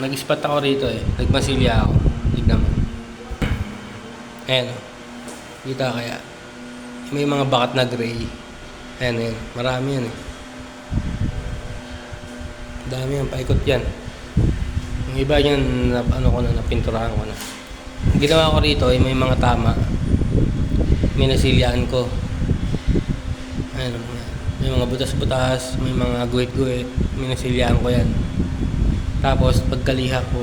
nag-spot ako rito eh. Nagmasilya ako. Tignan mo. Ayan o. Kita kaya. May mga bakat na gray. Ayan, ayan. Marami yan eh. Dami yan. Paikot yan. Yung iba yan, na, ano ko na, napinturahan ko na. Ginawa ko rito ay may mga tama. Minasilyaan ko. Ayan, may mga butas-butas, may mga guhit-guhit. Minasilyaan ko yan. Tapos, pagkaliha ko,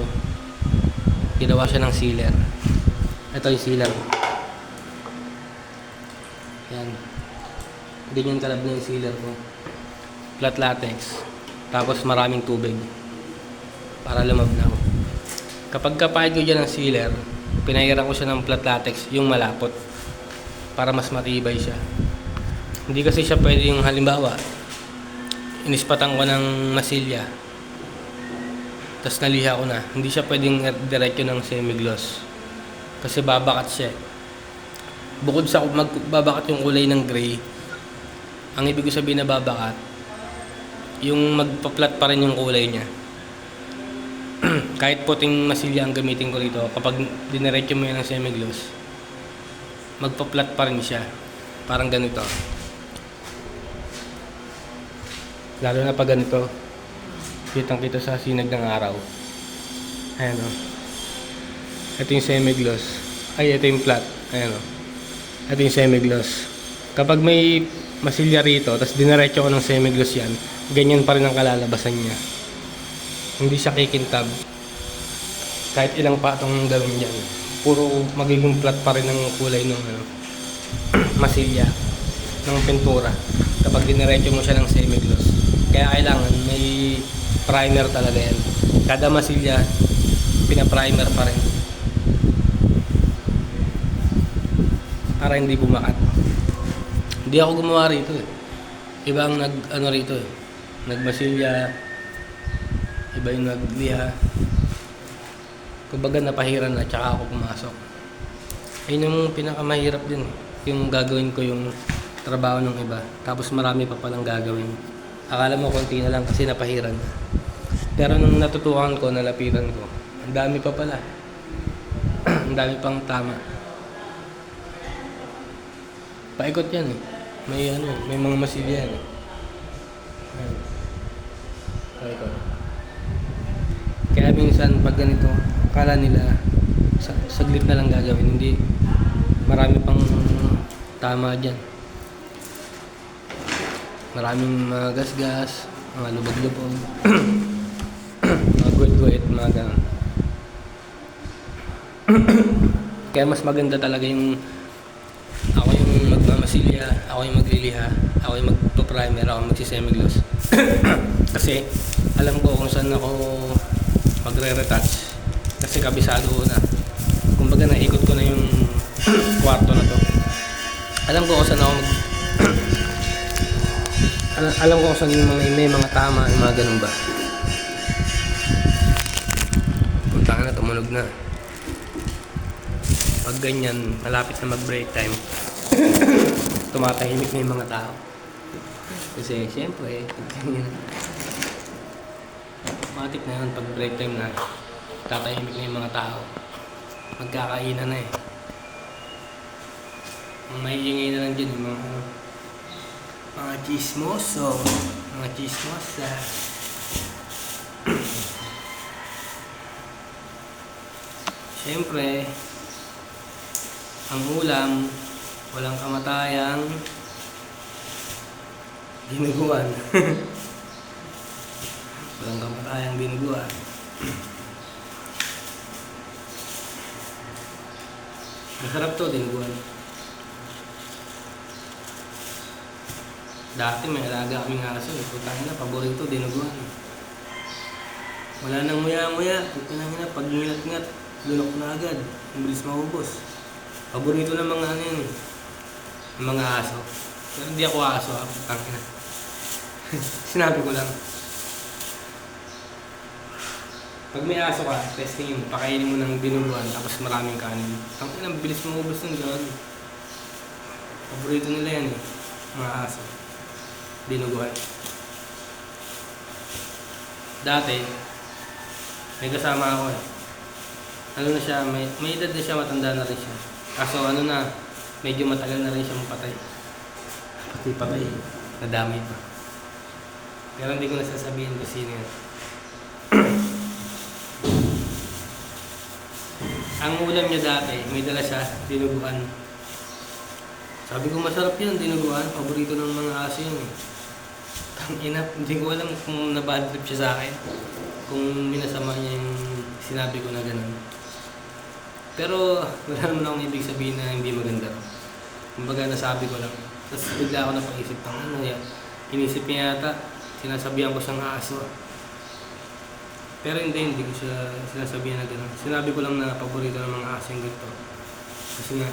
ginawa siya ng sealer. Ito yung sealer. Yan. Ganyan kalab na yung sealer ko. Flat latex. Tapos maraming tubig. Para lumabnaw. Kapag kapahid ko dyan ng sealer, pinahiran ko siya ng flat latex, yung malapot. Para mas matibay siya. Hindi kasi siya pwede yung halimbawa, inispatan ko ng masilya, tapos naliha ko na. Hindi siya pwedeng diretso ng semi-gloss. Kasi babakat siya. eh. Bukod sa magbabakat yung kulay ng gray, ang ibig ko sabihin na babakat, yung magpa-flat pa rin yung kulay niya. Kahit puting masilya ang gamitin ko rito, kapag diniretso mo yan ng semi-gloss, magpa-flat pa rin siya. Parang ganito. Lalo na pag ganito, kitang kita sa sinag ng araw. Ayan o. Ito yung semi-gloss. Ay, ito yung flat. Ayan o. Ito yung semi-gloss. Kapag may masilya rito, tapos dinaretso ko ng semi-gloss yan, ganyan pa rin ang kalalabasan niya. Hindi siya kikintab. Kahit ilang patong gawin yan. Puro magiging flat pa rin ang kulay ng ano, masilya ng pintura kapag diniretso mo siya ng semi-gloss. Kaya kailangan may primer talaga yan. Kada masilya, pina-primer pa rin. Para hindi bumakat. Hindi ako gumawa rito eh. Iba ang nag, ano rito eh. Nagmasilya. Iba yung nagliha. Kumbaga napahiran na, tsaka ako pumasok. Ayun yung pinakamahirap din eh. Yung gagawin ko yung trabaho ng iba. Tapos marami pa palang gagawin. Akala mo konti na lang kasi napahiran na. Pero nung natutukan ko, nalapitan ko, ang dami pa pala. ang dami pang tama. Paikot yan eh. May ano, may mga masilya yan eh. Paikot. Kaya minsan pag ganito, akala nila sa, saglit na lang gagawin. Hindi, marami pang tama dyan. Maraming mga gasgas, mga guhit-guhit, mga ganun. Kaya mas maganda talaga yung ako yung magmamasilya, ako yung magliliha, ako yung magpa-primer, ako magsisemigloss. Kasi alam ko kung saan ako magre-retouch. Kasi kabisado ko na. Kumbaga naikot ko na yung kwarto na to. Alam ko kung saan ako mag alam, alam ko kung saan yung mga may mga tama, yung mga ganun ba. Punta ka na, tumunog na. Pag ganyan, malapit na mag-break time, tumatahimik na yung mga tao. Kasi, siyempre, ganyan, automatic na yun, pag break time na, tatahimik na yung mga tao. Magkakainan na eh. Ang mahiingay na lang dyan, yung mga, mga chismoso, mga chismosa. Siyempre, ang ulam, walang kamatayang dinuguan. walang kamatayang dinuguan. Masarap to, dinuguan. Dati may alaga kaming aso, eh. putang na, paborito, dinuguan. Wala nang muya-muya, putang na, pag ngilat-ngat, lunok na agad. Ang bilis maubos. Paborito ng mga ano yun, mga aso. Pero hindi ako aso, ah, na. Sinabi ko lang. Pag may aso ka, testing mo, pakainin mo ng dinuguan, tapos maraming kanin. Ang ina, bilis maubos ng gano'n. Paborito nila yan eh, mga aso. Dinuguan. Dati, May kasama ako eh. Ano na siya, may, may edad na siya, matanda na rin siya. Kaso ano na, medyo matagal na rin siya mapatay. Pati patay, nadamay pa. Pero hindi ko na sasabihin kung sino yun. Ang ulam niya dati, may dala siya, dinuguan. Sabi ko masarap yan, dinuguan. Paborito ng mga aso yun eh. Tangina, hindi ko alam kung nabad siya sa akin. Kung minasama niya yung sinabi ko na ganun. Pero wala naman akong ibig sabihin na hindi maganda. Kumbaga nasabi ko lang. Tapos bigla ako napaisip, pang ano yan. Inisip niya yata, sinasabihan ko siyang aso. Pero hindi, hindi ko siya sinasabihan na gano'n. Sinabi ko lang na paborito ng mga aso yung ganito. Kasi nga,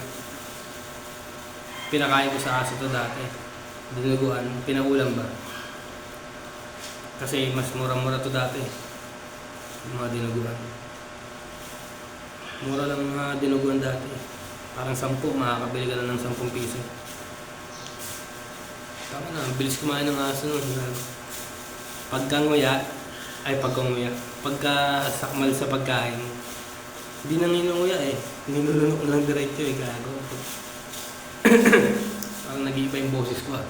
pinakain ko sa aso to dati. Dinuguan, pinaulam ba? Kasi mas mura-mura to dati. Yung mga dinuguan. Mura lang mga dinuguan dati. Parang sampu, makakabili ka na ng sampung piso. Tama na, bilis kumain ng aso nun. Pagka nguya, ay pagka nguya, pagka sakmal sa pagkain, hindi nang inunguya eh. Nilulunok lang diretso eh, gago. Parang nag-iiba yung boses ko ah.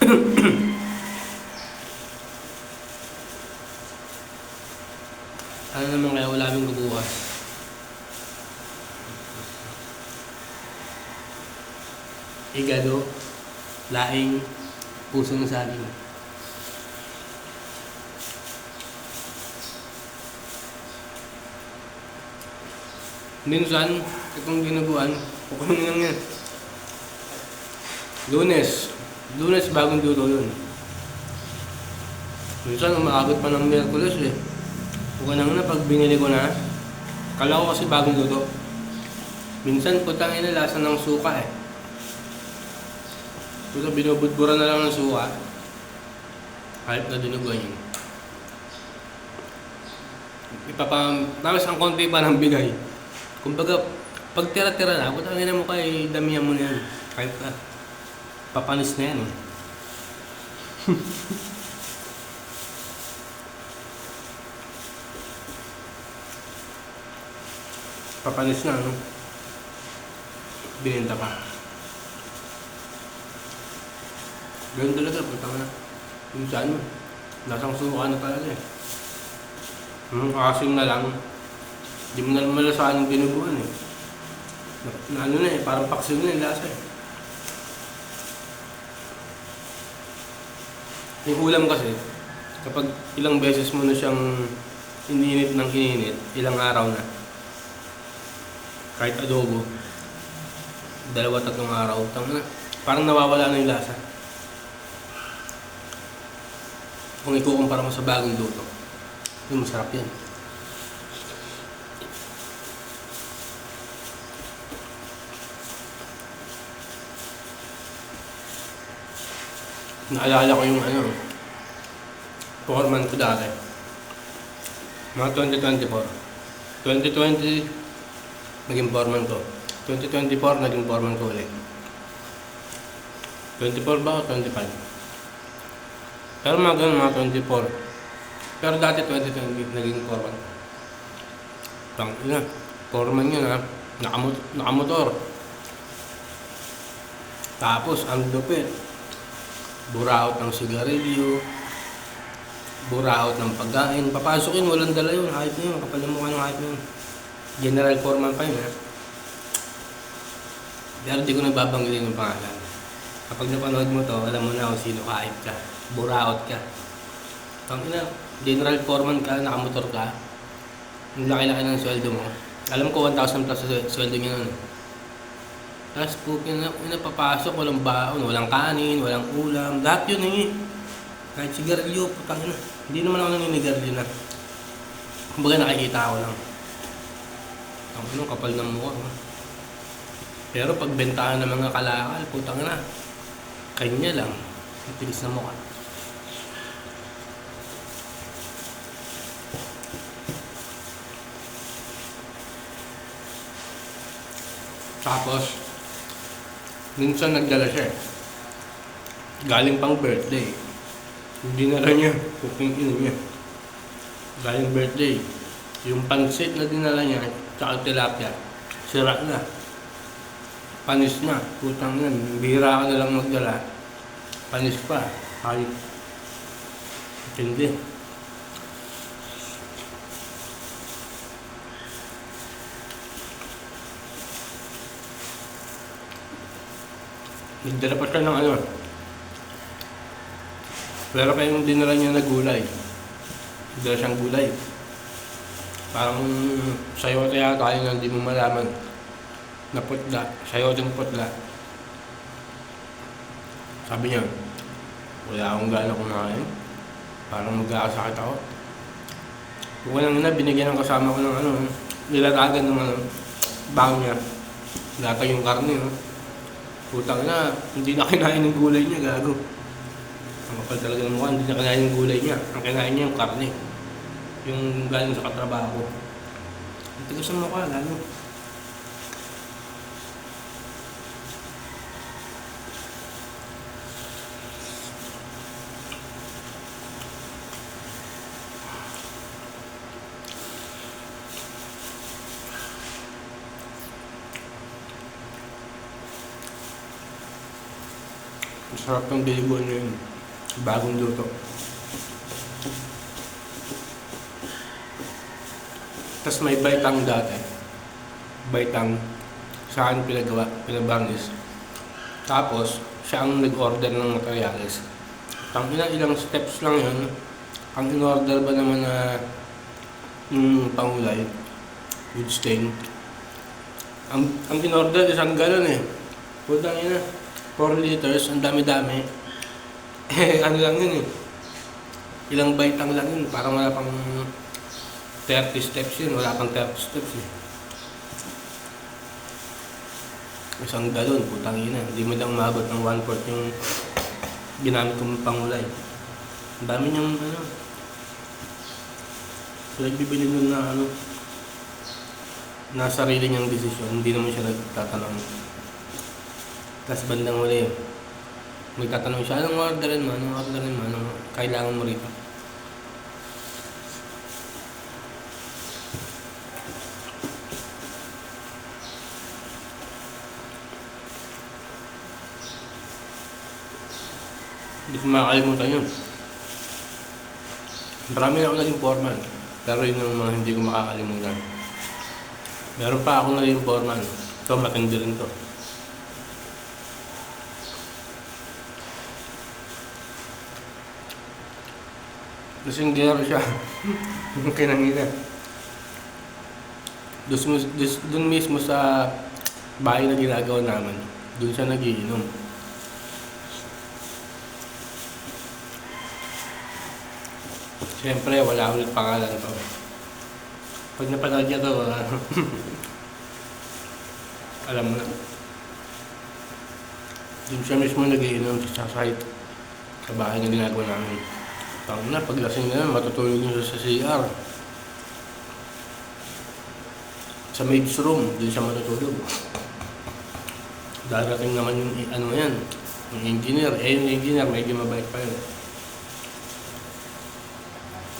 ano naman kaya wala kaming bubukas? Igado, laing, puso ng saging. Minsan, itong ginuguan, kukunin lang yan. Lunes. Lunes, bagong dulo yun. Minsan, umaabot pa ng Merkules eh. Kung na nga pag binili ko na, kala ko kasi bagong luto. Minsan, putang ina lasa ng suka eh. Puta, binubudbura na lang ng suka. Hype na dinuguan yun. Ipapam... Tapos ang konti pa ng bigay. Kumbaga, pag tira-tira na, puta ina mo kay damihan mo na yan. Kahit ka. Papanis na yan eh. Papanis na, no? Bininta pa. Ganun talaga, punta ka na. Yung sa ano, lasang suka na talaga eh. Hmm, asim na lang. Hindi mo na lang malasahan yung binubuhan eh. Na, na ano na eh, parang paksiw na yung lasa eh. Yung ulam kasi, kapag ilang beses mo na siyang ininit ng ininit, ilang araw na, kahit adobo, dalawa tatlong araw, tama na, parang nawawala na yung lasa. Kung ikukumpara mo sa bagong luto, yung masarap yan. Naalala ko yung ano, foreman ko dati. Mga 2024. 2020, naging foreman ko. 2024, naging foreman ko ulit. 24 ba o 25? Pero mga ganun, mga 24. Pero dati 2020, naging foreman. Tang ina, foreman yun ha. Nakamot nakamotor. Tapos, ang lupit. Buraot ng sigarilyo. Buraot ng pagkain. Papasukin, walang dala yun. Kahit na yun, kapal yung mukha ng kahit na yun. General foreman pa yun ha. Pero di ko nababanggitin yung pangalan. Kapag napanood mo to, alam mo na kung sino kahit ka. Buraot ka. Ang ina, general foreman ka, nakamotor ka. Ang laki-laki ng sweldo mo. Alam ko 1,000 plus sa swe- sweldo niya nun. Tapos po, ina, ina papasok, walang baon, walang kanin, walang ulam. Lahat yun eh. Kahit sigarilyo, putang ina. Hindi naman ako naninigarilyo na. Kumbaga nakikita ko lang. Ang ano, kapal ng mukha. no? Pero pagbentahan ng mga kalakal, putang na. Kanya lang. Ang tilis na mukha. Tapos, minsan nagdala siya. Galing pang birthday. Hindi na lang niya. Cooking ino niya. Galing birthday. Yung pansit na dinala niya, tsaka tilapia, sira na. Panis na. Putang yan. Bihira ka na lang magdala. Panis pa. Hayop. Hindi. Nagdala pa siya ng ano. Pero pa yung dinala niya na gulay. Nagdala siyang gulay. Parang sayo kaya tayo na hindi mo malaman na putla. Sayo din putla. Sabi niya, wala akong gana kumain. Parang magkakasakit ako. Kung walang na, binigyan ng kasama ko ng ano, nilatagan ng ano, bang niya. Latag yung karne, no? Putang na, hindi na kinain ng gulay niya, gago. Ang kapal talaga ng mukha, hindi na kinain yung gulay niya. Ang kinain niya yung karne. Yung galing sa katrabaho. Ang tigas ng mukha, lalo. Masarap ng bilibon niya yun. Bagong luto. Tapos may baitang dati. Baitang sa akin pinagawa, pinabarnis. Tapos, siya ang nag-order ng materials. Ang ilang ilang steps lang yun. Ang in-order ba naman na yung pangulay with stain. Ang, ang in-order isang galon eh. Putang ina. 4 liters, ang dami-dami. Eh, ano lang yun eh. Ilang baitang lang yun. Parang wala pang 30 steps yun. Wala pang 30 steps eh. Isang galon, putang ina. Hindi mo lang maabot ng 1 yung ginamit kong pangulay. Ang dami niyang ano. Pinagbibili nun na ano. Na sarili niyang desisyon. Hindi naman siya nagtatanong. Tapos bandang huli, may tatanong siya, anong orderin mo? Anong orderin mo? Anong kailangan mo rito? Hindi ko makakalimutan yun. Marami na ako naging foreman. Pero yun ang mga hindi ko makakalimutan. Meron pa ako naging foreman. Ito, matindi rin to. Lasinggero siya. Kinangina. Doon, doon mismo sa bahay na ginagawa namin, doon siya nagiinom. Siyempre, wala ulit pangalan to. Pag napanood niya to, alam mo na. Doon siya mismo nagiinom sa site. Sa bahay na ginagawa namin. Tang na, paglasing na yan, matutulog niyo sa CR. Sa maid's room, doon siya matutulog. Darating naman yung, ano yan, yung engineer. Eh, yung engineer, medyo mabait pa yun.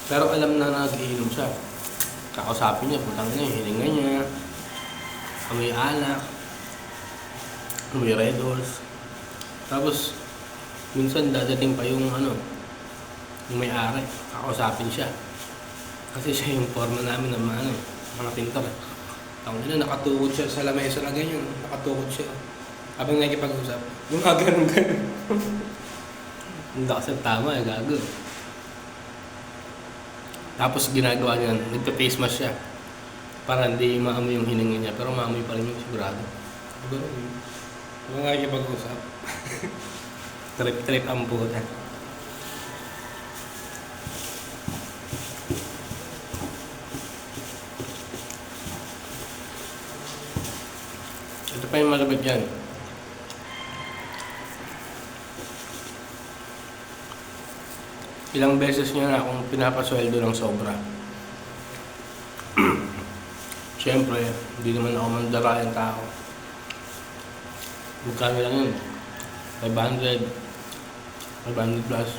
Pero alam na nag-iinom siya. Kakausapin niya, putang yung hininga niya. Amoy alak. Amoy red horse. Tapos, minsan dadating pa yung ano, yung may-ari, kakausapin siya. Kasi siya yung forma namin ng mga, ano, mga pintor. Eh. Tawag na, nakatukod siya sa lamesa na ganyan. Nakatukod siya. Habang nakikipag-usap, yung mga ganun-ganun. Hindi kasi tama, eh, gago. Tapos ginagawa niya, nagpa-face mask siya. Para hindi maamoy yung hininga niya, pero maamoy pa rin yung sigurado. Ganun yun. Yung nakikipag-usap. Trip-trip ang puta. Ito pa yung malabag yan. Ilang beses niya na akong pinapasweldo ng sobra. Siyempre, hindi naman ako mandarayang tao. Magkano lang yun? 500. 500 plus.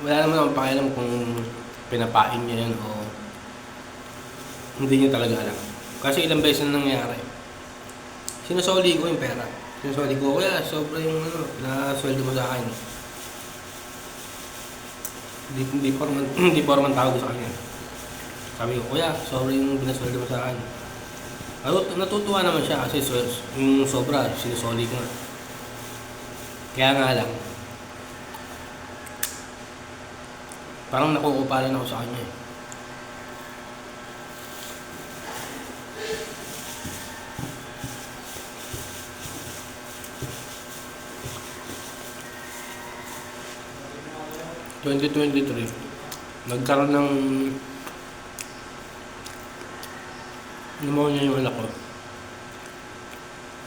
wala naman akong pakialam kung pinapain niya yun o hindi niya talaga alam. Kasi ilang beses na nangyari. Sinusoli ko yung pera. Sinusoli ko, kaya sobra yung ano, nasweldo mo sa akin. Hindi, hindi pa naman, hindi pa naman tawag sa kanya. Sabi ko, kuya, sobra yung binasweldo mo sa akin. Natutuwa naman siya kasi so, yung sobra, sinusoli ko nga. Kaya nga lang, parang nakukupalan ako sa kanya. eh. ...2023... ...nagkaroon ng... ...pneumonia yung anak ko.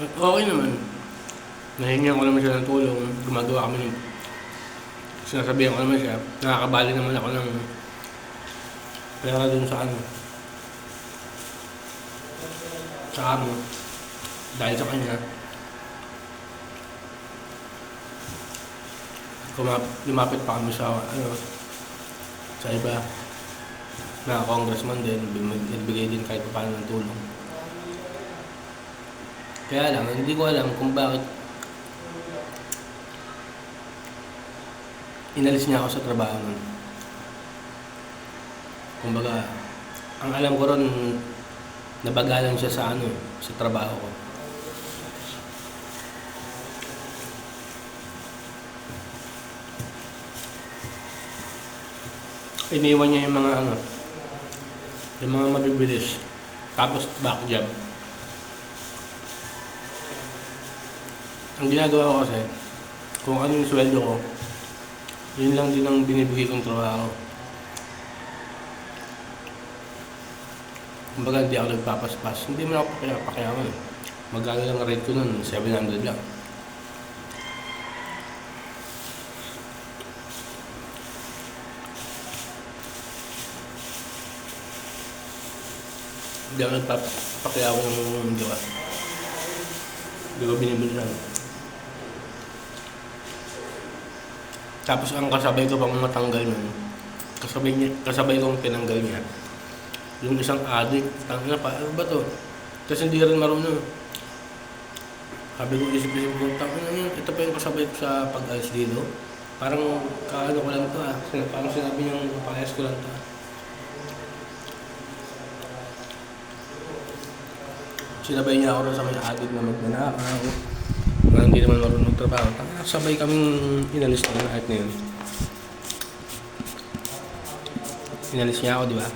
Okay naman. Nahingihan ko naman siya ng tulong. Gumagawa kami ng... Sinasabihan ko naman siya. Nakakabali naman ako ng... Pera dun sa ano. Sa amo. Dahil sa kanya. Kumap, lumapit pa kami sa ano sa iba na congressman din nagbigay din kahit paano ng tulong. Kaya lang hindi ko alam kung bakit inalis niya ako sa trabaho nun. Kumbaga ang alam ko ron nabagalan siya sa ano sa trabaho ko iniwan niya yung mga ano, yung mga mabibilis. Tapos back job. Ang ginagawa ko kasi, kung ano yung sweldo ko, yun lang din ang binibigay kong trabaho. Kumbaga hindi ako nagpapaspas. Hindi mo ako pakiyaman. eh. Magkano lang ang rate ko nun, 700 lang. Hindi ako nagpapakyaw ng gawa. Hindi ko binibili lang. Tapos ang kasabay ko pang matanggal nun, kasabay, niya, kasabay kong tinanggal niya, yung isang addict, tangin na pa, ano ba to? Kasi hindi rin marunong. Sabi ko, isip-isip ko, na ito pa yung kasabay ko sa pag-alis dito. Parang kaano ko lang to ah. Parang sinabi niyang palayas ko lang to ah. Sinabay niya ako rin sa may adik na magnanakaw. Na hindi naman marunong magtrabaho. Sabay kaming inalis na lahat na yun. Inalis niya ako, di ba?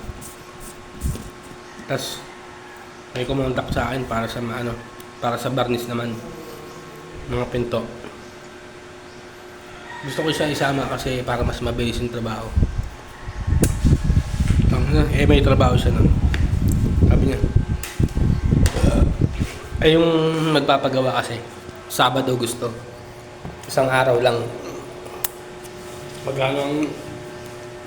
Tapos, may kumontak sa akin para sa ano, para sa barnis naman. Mga pinto. Gusto ko siya isama kasi para mas mabilis yung trabaho. Eh may trabaho siya nun. Sabi niya, ay yung magpapagawa kasi, Sabado gusto. Isang araw lang. Magkano ang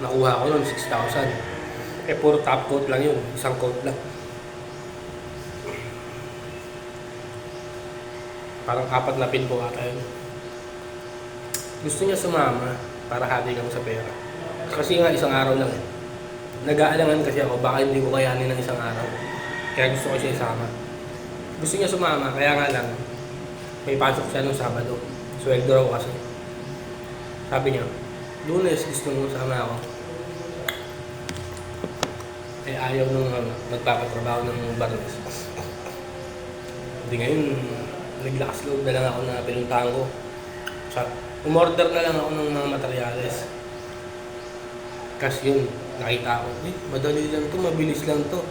nakuha ko nun? 6,000. Eh, puro top coat lang yun. Isang coat lang. Parang apat na pin po ata yun. Gusto niya sumama para hati kami sa pera. Kasi nga isang araw lang eh. Nag-aalangan kasi ako, baka hindi ko kayanin ng isang araw. Kaya gusto ko siya isama. Gusto niya sumama, kaya nga lang, may pasok siya nung Sabado. Sweldo raw kasi. Sabi niya, lunes gusto mo sama ako. Eh ayaw nung ano, nagpapatrabaho ng barnes. Hindi ngayon, naglakas loob na lang ako na pinuntahan ko. Sa, umorder na lang ako ng mga materyales. Kasi yun, nakita ko, eh, madali lang to, mabilis lang to.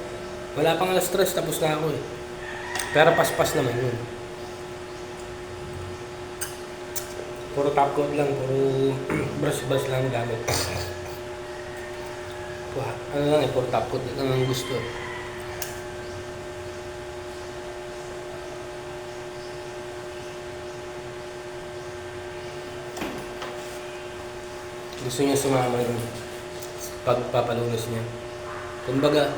Wala pang alas stress, tapos na ako eh. Pero paspas naman yun. Puro top coat lang, puro brush-brush lang gamit. Ano lang eh, puro top coat lang ang gusto. Gusto niya sumama yung pagpapalunos niya. Kumbaga,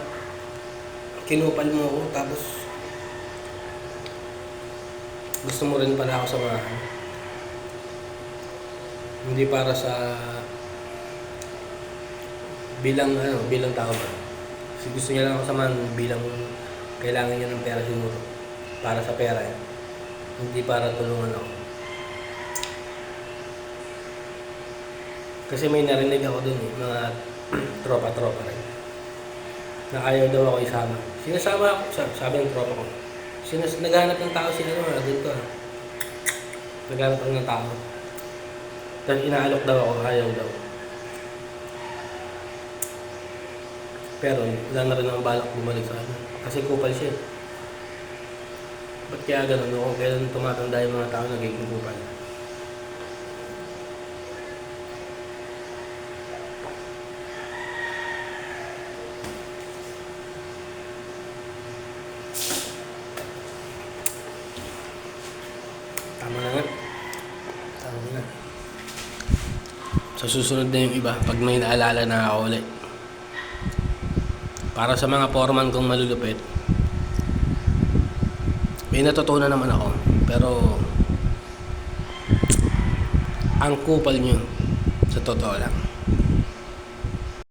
kinupal mo ako tapos gusto mo rin pala ako samahan. Hindi para sa bilang ano, bilang tao ba. Kasi gusto niya lang ako samahan bilang kailangan niya ng pera siguro. Para sa pera eh. Hindi para tulungan ako. Kasi may narinig ako dun eh, mga tropa-tropa rin. Na ayaw daw ako isama. Sinasama ako, sa- sabi ng tropa ko. Sinas naghanap ng tao si ano, agad ko ah. Naghanap ng tao. Tapos inaalok daw ako, ayaw daw. Pero wala na rin ang balak bumalik sa ano. Kasi kupal siya. eh. Ba't kaya ganun? Kung kailan tumatanda yung mga tao nagiging kupal. Tama na nga. Tama na. Sa susunod na yung iba, pag may naalala na ako ulit. Para sa mga foreman kong malulupit, may natutunan naman ako. Pero, ang kupal nyo, sa totoo lang,